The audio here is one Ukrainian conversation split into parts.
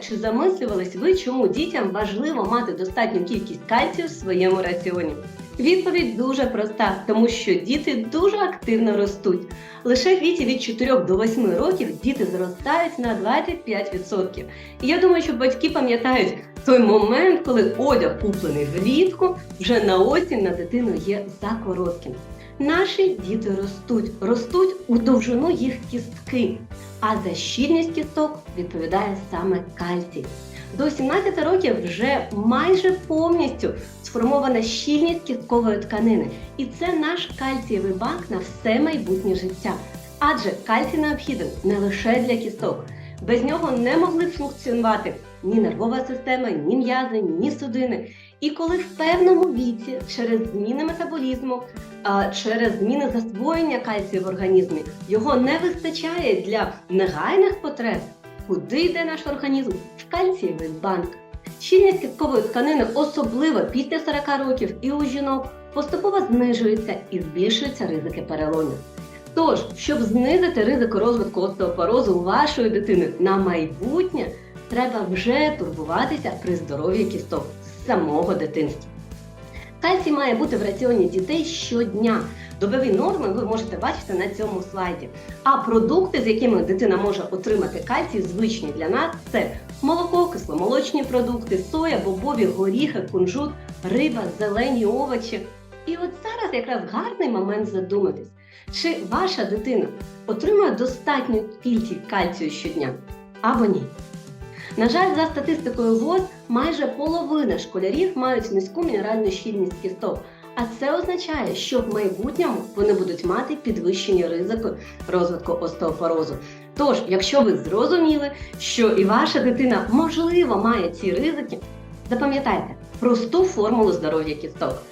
чи замислювались ви, чому дітям важливо мати достатню кількість кальцію в своєму раціоні? Відповідь дуже проста, тому що діти дуже активно ростуть. Лише в віці від 4 до 8 років діти зростають на 25%. І я думаю, що батьки пам'ятають той момент, коли одяг куплений влітку, вже на осінь на дитину є за коротким. Наші діти ростуть, ростуть у довжину їх кістки, а за щільність кісток відповідає саме кальцій. До 17 років вже майже повністю сформована щільність кісткової тканини, і це наш кальцієвий банк на все майбутнє життя. Адже кальцій необхіден не лише для кісток. Без нього не могли б функціонувати ні нервова система, ні м'язи, ні судини. І коли в певному віці через зміни метаболізму, через зміни засвоєння кальцію в організмі його не вистачає для негайних потреб, куди йде наш організм? В кальцієвий банк. Щільність кісткової тканини, особливо після 40 років і у жінок, поступово знижується і збільшуються ризики переломів. Тож, щоб знизити ризик розвитку остеопорозу у вашої дитини на майбутнє, треба вже турбуватися при здоров'ї кісток з самого дитинства. Кальцій має бути в раціоні дітей щодня. Добові норми ви можете бачити на цьому слайді. А продукти, з якими дитина може отримати кальцій, звичні для нас це молоко, кисломолочні продукти, соя, бобові, горіхи, кунжут, риба, зелені овочі. І от зараз якраз гарний момент задуматись, чи ваша дитина отримує достатню кількість кальцію щодня або ні. На жаль, за статистикою ВОЗ, майже половина школярів мають низьку мінеральну щільність кісток. А це означає, що в майбутньому вони будуть мати підвищені ризики розвитку остеопорозу. Тож, якщо ви зрозуміли, що і ваша дитина можливо має ці ризики, запам'ятайте просту формулу здоров'я кісток.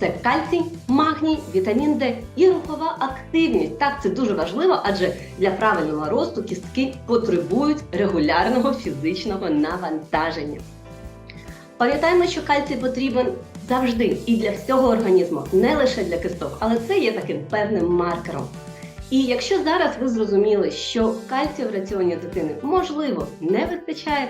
Це кальцій, магній, вітамін Д і рухова активність. Так, це дуже важливо, адже для правильного росту кістки потребують регулярного фізичного навантаження. Пам'ятаємо, що кальцій потрібен завжди і для всього організму, не лише для кісток, але це є таким певним маркером. І якщо зараз ви зрозуміли, що кальцію в раціоні дитини можливо не вистачає,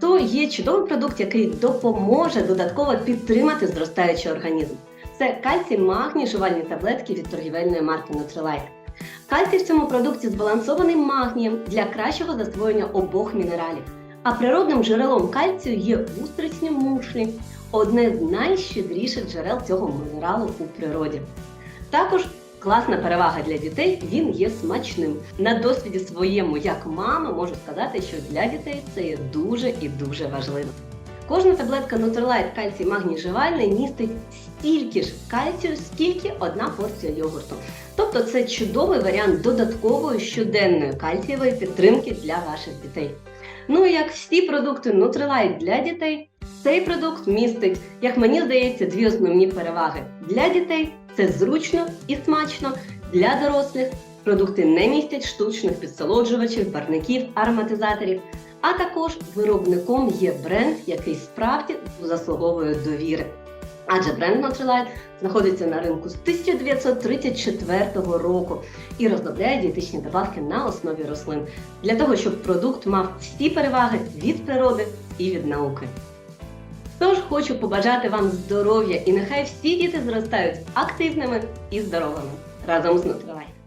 то є чудовий продукт, який допоможе додатково підтримати зростаючий організм. Це кальцій, магній, жувальні таблетки від торгівельної марки Nutrilite. Кальцій в цьому продукті збалансований магнієм для кращого засвоєння обох мінералів. А природним джерелом кальцію є устричні мушлі, одне з найщедріших джерел цього мінералу у природі. Також класна перевага для дітей, він є смачним. На досвіді своєму, як мама, можу сказати, що для дітей це є дуже і дуже важливо. Кожна таблетка Nutrilite кальцій магній живальний містить стільки ж кальцію, скільки одна порція йогурту. Тобто це чудовий варіант додаткової щоденної кальцієвої підтримки для ваших дітей. Ну і як всі продукти Nutrilite для дітей, цей продукт містить, як мені здається, дві основні переваги. Для дітей це зручно і смачно, для дорослих продукти не містять штучних підсолоджувачів, барників, ароматизаторів. А також виробником є бренд, який справді заслуговує довіри. Адже бренд Nutrilite знаходиться на ринку з 1934 року і розробляє дієтичні добавки на основі рослин для того, щоб продукт мав всі переваги від природи і від науки. Тож хочу побажати вам здоров'я і нехай всі діти зростають активними і здоровими разом з Nutrilite.